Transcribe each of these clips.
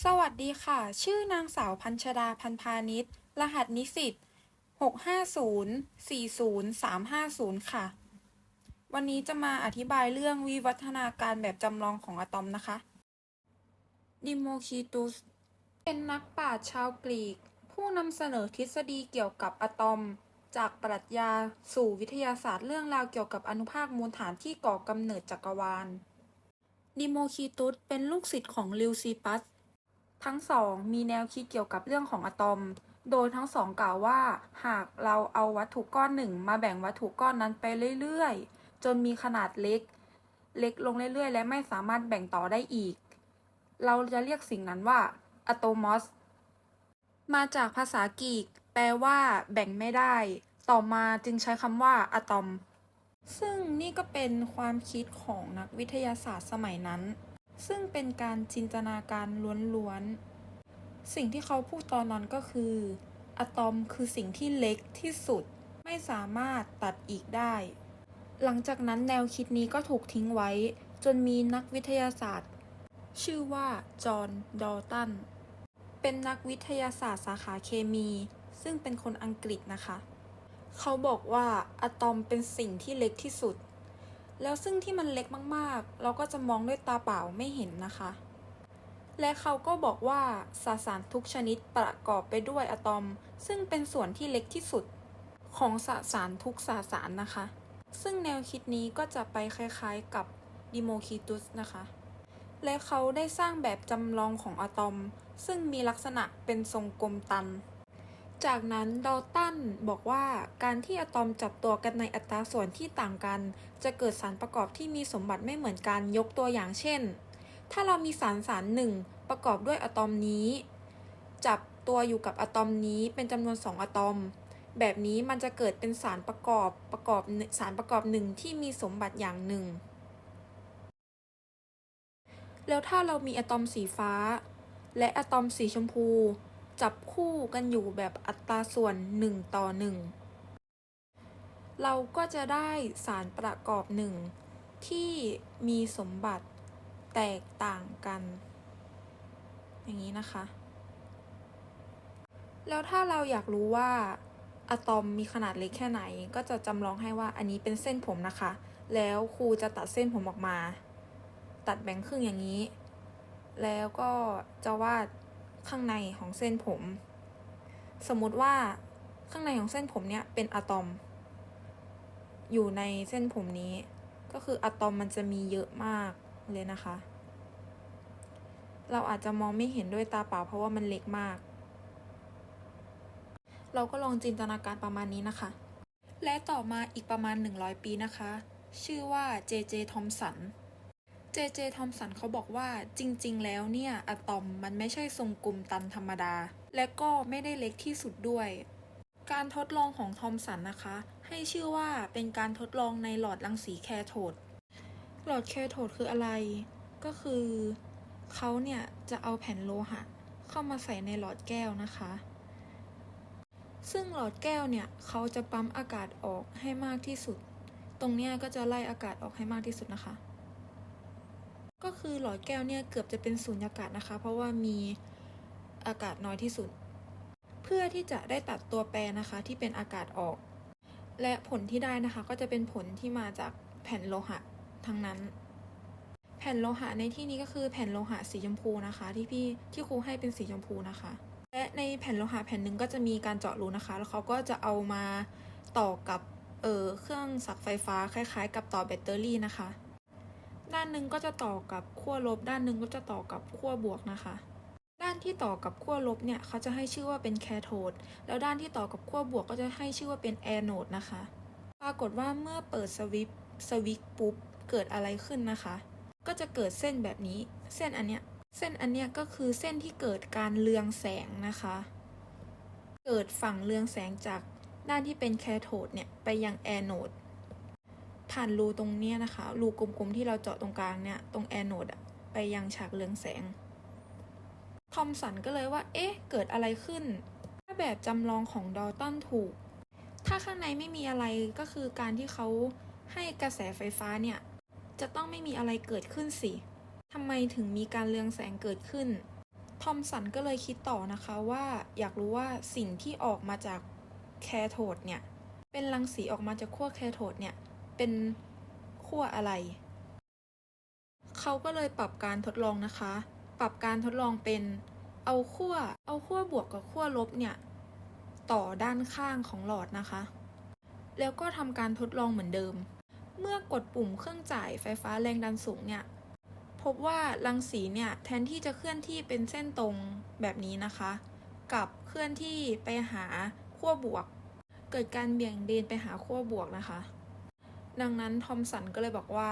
สวัสดีค่ะ ชื่อนางสาวพัญชดาพันพาณิชย์ รหัสนิสิต650-40350 ค่ะ วันนี้จะมาอธิบายเรื่องวิวัฒนาการแบบจำลองของอะตอมนะคะ ดิโมคิตุส เป็นนักปราชญ์ชาวกรีก ผู้นำเสนอทฤษฎีเกี่ยวกับอะตอม จากปรัชญาสู่วิทยาศาสตร์เรื่องราวเกี่ยวกับอนุภาคมูลฐานที่ก่อกำเนิดจักรวาล ดิโมคิตุสเป็นลูกศิษย์ของลิวซีปัส ทั้งสองมีแนวคิดเกี่ยวกับเรื่องของอะตอม โดยทั้งสองกล่าวว่า หากเราเอาวัตถุก้อนหนึ่งมาแบ่งวัตถุก้อนนั้นไปเรื่อยๆ จนมีขนาดเล็ก เล็กลงเรื่อยๆ และไม่สามารถแบ่งต่อได้อีก เราจะเรียกสิ่งนั้นว่าอะโตมอส มาจากภาษากรีก แปลว่า แบ่งไม่ได้ ต่อมาจึงใช้คำว่าอะตอม ซึ่งนี่ก็เป็นความคิดของนักวิทยาศาสตร์สมัยนั้น ซึ่งเป็นการจินตนาการล้วนๆ สิ่งที่เขาพูดตอนนั้นก็คือ อะตอมคือสิ่งที่เล็กที่สุด ไม่สามารถตัดอีกได้ หลังจากนั้นแนวคิดนี้ก็ถูกทิ้งไว้ จนมีนักวิทยาศาสตร์ ชื่อว่า จอห์น ดอลตัน เป็นนักวิทยาศาสตร์สาขาเคมี ซึ่งเป็นคนอังกฤษนะคะ เขาบอกว่าอะตอมเป็นสิ่งที่เล็กที่สุด แล้วซึ่งที่มันเล็กมากๆ เราก็จะมองด้วยตาเปล่าไม่เห็นนะคะ และเขาก็บอกว่าสสารทุกชนิดประกอบไปด้วยอะตอม ซึ่งเป็นส่วนที่เล็กที่สุดของสสารทุกสสารนะคะ ซึ่งแนวคิดนี้ก็จะไปคล้ายๆกับดิโมคิตุสนะคะ และเขาได้สร้างแบบจำลองของอะตอม ซึ่งมีลักษณะเป็นทรงกลมตัน จากนั้นดอลตันบอกว่าการที่อะตอมจับตัวกันในอัตราส่วนที่ต่างกัน จะเกิดสารประกอบที่มีสมบัติไม่เหมือนกันยกตัวอย่างเช่น ถ้าเรามีสารสารหนึ่งประกอบด้วยอะตอมนี้ จับตัวอยู่กับอะตอมนี้เป็นจำนวน 2 อะตอม แบบนี้มันจะเกิดเป็นสารประกอบประกอบสารประกอบหนึ่งที่มีสมบัติอย่างหนึ่ง แล้วถ้าเรามีอะตอมสีฟ้า และอะตอมสีชมพู จับคู่กันอยู่แบบอัตราส่วน 1 ต่อ 1 เราก็จะได้สารประกอบหนึ่งที่มีสมบัติแตกต่างกัน อย่างนี้นะคะ แล้วถ้าเราอยากรู้ว่าอะตอมมีขนาดเล็กแค่ไหน ก็จะจำลองให้ว่าอันนี้เป็นเส้นผมนะคะ แล้วครูจะตัดเส้นผมออกมา ตัดแบ่งครึ่งอย่างนี้ แล้วก็จะวาด ข้างในของเส้นผม สมมติว่าข้างในของเส้นผมเนี่ยเป็นอะตอม อยู่ในเส้นผมนี้ ก็คืออะตอมมันจะมีเยอะมากเลยนะคะ เราอาจจะมองไม่เห็นด้วยตาเปล่าเพราะว่ามันเล็กมาก เราก็ลองจินตนาการประมาณนี้นะคะ และต่อมาอีกประมาณ 100 ปีนะคะ ชื่อว่า เจเจ ทอมสัน เจเจทอมสันเขาบอกว่าจริง ๆ แล้วเนี่ยอะตอมมันไม่ใช่ทรงกลมตันธรรมดา และก็ไม่ได้เล็กที่สุดด้วย การทดลองของทอมสันนะคะ ให้ชื่อว่าเป็นการทดลองในหลอดรังสีแคโทดหลอดแคโทดคืออะไร ก็คือเขาเนี่ยจะเอาแผ่นโลหะ เข้ามาใส่ในหลอดแก้วนะคะ ซึ่งหลอดแก้วเนี่ยเขาจะปั๊มอากาศออกให้มากที่สุด ตรงเนี้ยก็จะไล่อากาศออกให้มากที่สุดนะคะ ก็คือหลอดแก้วเนี่ยเกือบจะเป็นสูญญากาศนะคะ เพราะว่ามีอากาศน้อยที่สุด เพื่อที่จะได้ตัดตัวแปรนะคะที่เป็นอากาศออก และผลที่ได้นะคะก็จะเป็นผลที่มาจากแผ่นโลหะทั้งนั้น แผ่นโลหะในที่นี้ก็คือแผ่นโลหะสีชมพูนะคะ ที่พี่ที่ครูให้เป็นสีชมพูนะคะ และในแผ่นโลหะแผ่นหนึ่งก็จะมีการเจาะรูนะคะ แล้วเขาก็จะเอามาต่อกับเออเครื่องสักไฟฟ้าคล้ายๆ กับต่อแบตเตอรี่นะคะ ด้านหนึ่งก็จะต่อกับขั้วลบ ด้านหนึ่งก็จะต่อกับขั้วบวกนะคะ ด้านที่ต่อกับขั้วลบเนี่ยเขาจะให้ชื่อว่าเป็นแคโทด แล้วด้านที่ต่อกับขั้วบวกก็จะให้ชื่อว่าเป็นแอนโดนะคะ ปรากฏว่าเมื่อเปิดสวิตช์สวิตช์ปุ๊บเกิดอะไรขึ้นนะคะ ก็จะเกิดเส้นแบบนี้ เส้นอันเนี้ย เส้นอันเนี้ยก็คือเส้นที่เกิดการเรืองแสงนะคะ เกิดฝั่งเรืองแสงจากด้านที่เป็นแคโทดเนี่ยไปยังแอนโด ผ่านรูตรงเนี้ยนะคะ รูกลมๆที่เราเจาะตรงกลางเนี่ย ตรงแอนโดอะไปยังฉากเรืองแสง ทอมสันก็เลยว่า เอ๊ะ เกิดอะไรขึ้น ถ้าแบบจำลองของดอลตันถูก ถ้าข้างในไม่มีอะไรก็คือการที่เขาให้กระแสไฟฟ้าเนี่ย จะต้องไม่มีอะไรเกิดขึ้นสิทำไมถึงมีการเรืองแสงเกิดขึ้น ทอมสันก็เลยคิดต่อนะคะว่าอยากรู้ว่าสิ่งที่ออกมาจากแคโทดเนี่ย เป็นรังสีออกมาจากขั้วแคโทดเนี่ย เป็นขั้วอะไร เขาก็เลยปรับการทดลองนะคะ ปรับการทดลองเป็นเอาขั้วเอาขั้วบวกกับขั้วลบเนี่ยต่อด้านข้างของหลอดนะคะ แล้วก็ทำการทดลองเหมือนเดิม เมื่อกดปุ่มเครื่องจ่ายไฟฟ้าแรงดันสูงเนี่ยพบว่ารังสีเนี่ยแทนที่จะเคลื่อนที่เป็นเส้นตรงแบบนี้นะคะ กับเคลื่อนที่ไปหาขั้วบวก เกิดการเบี่ยงเบนไปหาขั้วบวกนะคะ ดังนั้นทอมสันก็เลยบอกว่า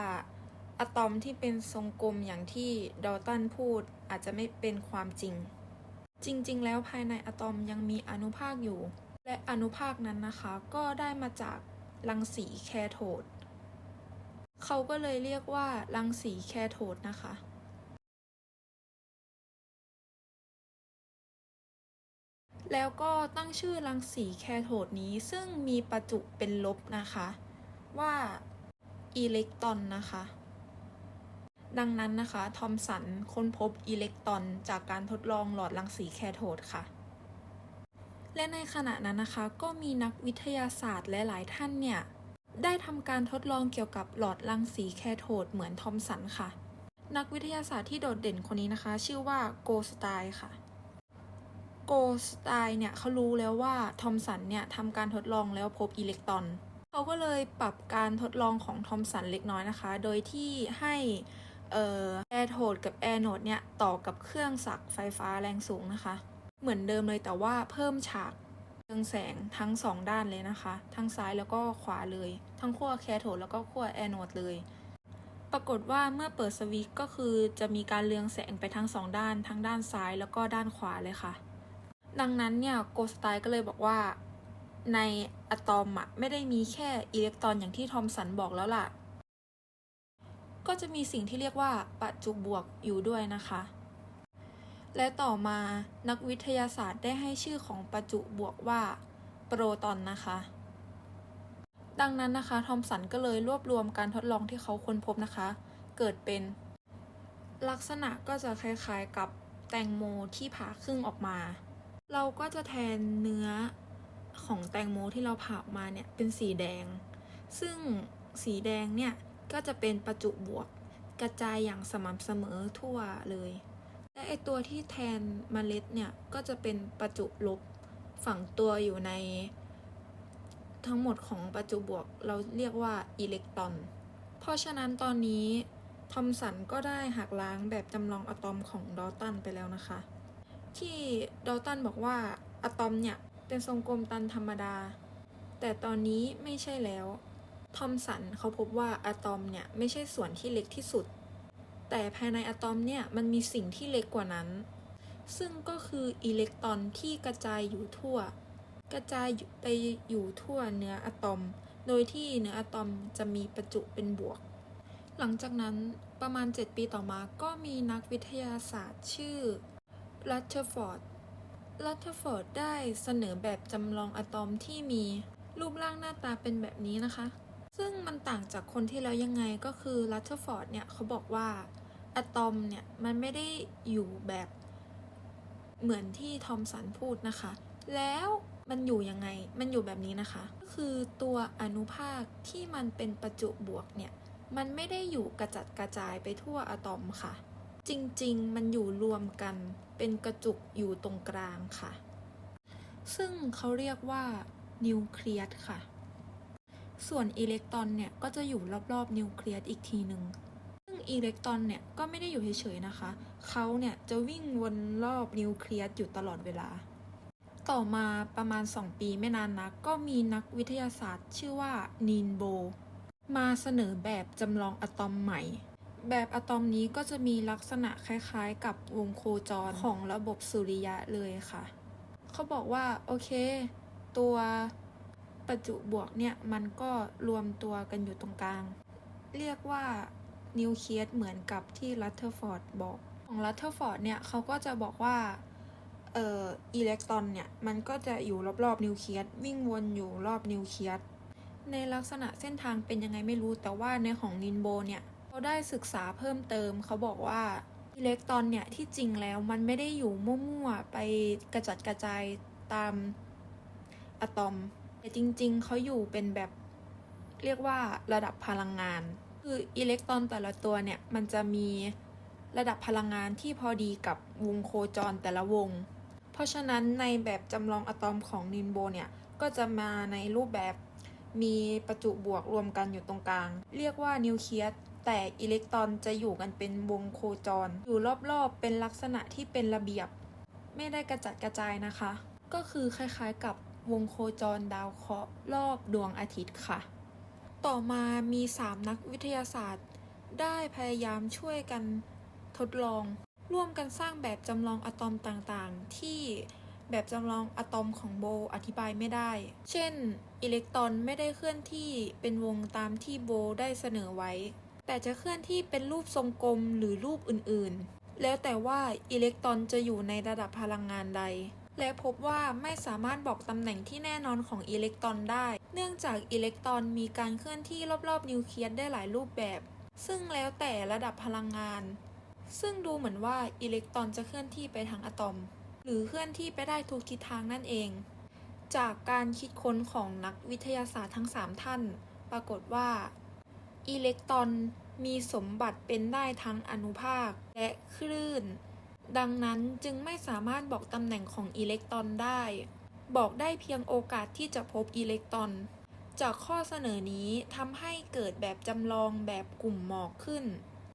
อะตอมที่เป็นทรงกลมอย่างที่ดอลตันพูดอาจจะไม่เป็นความจริง จริง ๆ แล้วภายในอะตอมยังมีอนุภาคอยู่ และอนุภาคนั้นนะคะก็ได้มาจากรังสีแคโทดเขาก็เลยเรียกว่ารังสีแคโทดนะคะแล้วก็ตั้งชื่อรังสีแคโทดนี้ซึ่งมีประจุเป็นลบนะคะ ว่าอิเล็กตรอนนะคะ ดังนั้นนะคะ ทอมสันค้นพบอิเล็กตรอนจากการทดลองหลอดรังสีแคโทดค่ะ และในขณะนั้นนะคะ ก็มีนักวิทยาศาสตร์และหลายท่านเนี่ย ได้ทำการทดลองเกี่ยวกับหลอดรังสีแคโทดเหมือนทอมสันค่ะ นักวิทยาศาสตร์ที่โดดเด่นคนนี้นะคะ ชื่อว่าโกสไตน์ค่ะโกสไตน์เนี่ยเขารู้แล้วว่าทอมสันเนี่ยทำการทดลองแล้วพบอิเล็กตรอน เขาก็เลยปรับการทดลองของทอมสันเล็กน้อยนะคะ โดยที่ให้แอร์โทดกับแอร์โนดเนี่ยต่อกับเครื่องสักไฟฟ้าแรงสูงนะคะ เหมือนเดิมเลยแต่ว่าเพิ่มฉากเรืองแสงทั้งสองด้านเลยนะคะ ทั้งซ้ายแล้วก็ขวาเลย ทั้งขั้วแคโทดแล้วก็ขั้วแอโนดเลย ปรากฏว่าเมื่อเปิดสวิตก็คือจะมีการเรืองแสงไปทั้งสองด้าน ทั้งด้านซ้ายแล้วก็ด้านขวาเลยค่ะ ดังนั้นเนี่ยโกสไตน์ก็เลยบอกว่า ในอะตอมอะไม่ได้มีแค่อิเล็กตรอนอย่างที่ทอมสันบอกแล้วล่ะ ก็จะมีสิ่งที่เรียกว่าประจุบวกอยู่ด้วยนะคะ และต่อมานักวิทยาศาสตร์ได้ให้ชื่อของประจุบวกว่าโปรตอนนะคะ ดังนั้นนะคะทอมสันก็เลยรวบรวมการทดลองที่เขาค้นพบนะคะ เกิดเป็น ลักษณะก็จะคล้ายๆกับแตงโมที่ผ่าครึ่งออกมา เราก็จะแทนเนื้อ ของแตงโมที่เราผ่าออกมาเนี่ยเป็นสีแดง ซึ่งสีแดงเนี่ยก็จะเป็นประจุบวกกระจายอย่างสม่ำเสมอทั่วเลย และไอตัวที่แทนเมล็ดเนี่ยก็จะเป็นประจุลบฝังตัวอยู่ใน ทั้งหมดของประจุบวกเราเรียกว่าอิเล็กตรอน เพราะฉะนั้นตอนนี้ทอมสันก็ได้หักล้างแบบจำลองอะตอมของดอตันไปแล้วนะคะ ที่ดอตันบอกว่าอะตอมเนี่ย เป็นทรงกลมตันธรรมดา แต่ตอนนี้ไม่ใช่แล้ว ทอมสันเขาพบว่าอะตอมเนี่ยไม่ใช่ส่วนที่เล็กที่สุด แต่ภายในอะตอมเนี่ยมันมีสิ่งที่เล็กกว่านั้น ซึ่งก็คืออิเล็กตรอนที่กระจายอยู่ทั่ว กระจายไปอยู่ทั่วเนื้ออะตอม โดยที่เนื้ออะตอมจะมีประจุเป็นบวก หลังจากนั้นประมาณ 7 ปีต่อมาก็มีนักวิทยาศาสตร์ชื่อรัตเทอร์ฟอร์ด รัตเทอร์ฟอร์ดได้เสนอแบบจำลองอะตอมที่มีรูปร่างหน้าตาเป็นแบบนี้นะคะ ซึ่งมันต่างจากคนที่แล้วยังไงก็คือรัตเทอร์ฟอร์ดเนี่ยเขาบอกว่าอะตอมเนี่ยมันไม่ได้อยู่แบบเหมือนที่ทอมสันพูดนะคะ แล้วมันอยู่ยังไง มันอยู่แบบนี้นะคะ ก็คือตัวอนุภาคที่มันเป็นประจุบวกเนี่ย มันไม่ได้อยู่กระจัดกระจายไปทั่วอะตอมค่ะ จริงๆ มันอยู่รวมกันเป็นกระจุกอยู่ตรงกลางค่ะ ซึ่งเขาเรียกว่านิวเคลียสค่ะ ส่วนอิเล็กตรอนเนี่ยก็จะอยู่รอบๆนิวเคลียสอีกทีหนึ่งซึ่งอิเล็กตรอนเนี่ยก็ไม่ได้อยู่เฉยๆนะคะ เขาเนี่ยจะวิ่งวนรอบนิวเคลียสอยู่ตลอดเวลา ต่อมาประมาณ 2 ปีไม่นานนักก็มีนักวิทยาศาสตร์ชื่อว่านีนโบ มาเสนอแบบจำลองอะตอมใหม่ แบบอะตอมนี้ก็จะมีลักษณะคล้ายๆ กับวงโคจรของระบบสุริยะเลยค่ะ เขาบอกว่า โอเค ตัวประจุบวกเนี่ย มันก็รวมตัวกันอยู่ตรงกลาง เรียกว่านิวเคลียสเหมือนกับที่รัตเทอร์ฟอร์ดบอก ของรัตเทอร์ฟอร์ดเนี่ยเขาก็จะบอกว่าเอ่ออิเล็กตรอนเนี่ย มันก็จะอยู่รอบๆนิวเคลียสวิ่งวนอยู่รอบนิวเคลียสในลักษณะเส้นทางเป็นยังไงไม่รู้แต่ว่าในของนินโบเนี่ย เขาได้ศึกษาเพิ่มเติม เขาบอกว่าอิเล็กตรอนเนี่ยที่จริงแล้วมันไม่ได้อยู่มั่วๆไปกระจัดกระจายตามอะตอม แต่จริง ๆ เขาอยู่เป็นแบบเรียกว่าระดับพลังงาน คืออิเล็กตรอนแต่ละตัวเนี่ยมันจะมีระดับพลังงานที่พอดีกับวงโคจรแต่ละวง เพราะฉะนั้นในแบบจำลองอะตอมของนินโบเนี่ย ก็จะมาในรูปแบบมีประจุบวกรวมกันอยู่ตรงกลาง เรียกว่านิวเคลียส แต่อิเล็กตรอนจะอยู่กันเป็นวงโคจร อยู่รอบๆ เป็นลักษณะที่เป็นระเบียบ ไม่ได้กระจัดกระจายนะคะ ก็คือคล้ายๆกับวงโคจรดาวเคราะห์รอบดวงอาทิตย์ค่ะ ต่อมามี 3 นักวิทยาศาสตร์ ได้พยายามช่วยกันทดลอง ร่วมกันสร้างแบบจำลองอะตอมต่างๆ ที่แบบจำลองอะตอมของโบอธิบายไม่ได้ เช่น อิเล็กตรอนไม่ได้เคลื่อนที่เป็นวงตามที่โบได้เสนอไว้ แต่จะเคลื่อนที่เป็นรูปทรงกลมหรือรูปอื่นๆ แล้วแต่ว่าอิเล็กตรอนจะอยู่ในระดับพลังงานใด และพบว่าไม่สามารถบอกตำแหน่งที่แน่นอนของอิเล็กตรอนได้ เนื่องจากอิเล็กตรอนมีการเคลื่อนที่รอบๆนิวเคลียสได้หลายรูปแบบ ซึ่งแล้วแต่ระดับพลังงาน ซึ่งดูเหมือนว่าอิเล็กตรอนจะเคลื่อนที่ไปทางอะตอม หรือเคลื่อนที่ไปได้ทุกทิศทางนั่นเอง จากการคิดค้นของนักวิทยาศาสตร์ทั้ง 3 ท่าน ปรากฏว่า อิเล็กตรอนมีสมบัติเป็นได้ทั้งอนุภาคและคลื่น ดังนั้นจึงไม่สามารถบอกตำแหน่งของอิเล็กตรอนได้ บอกได้เพียงโอกาสที่จะพบอิเล็กตรอน จากข้อเสนอนี้ทำให้เกิดแบบจำลองแบบกลุ่มหมอกขึ้น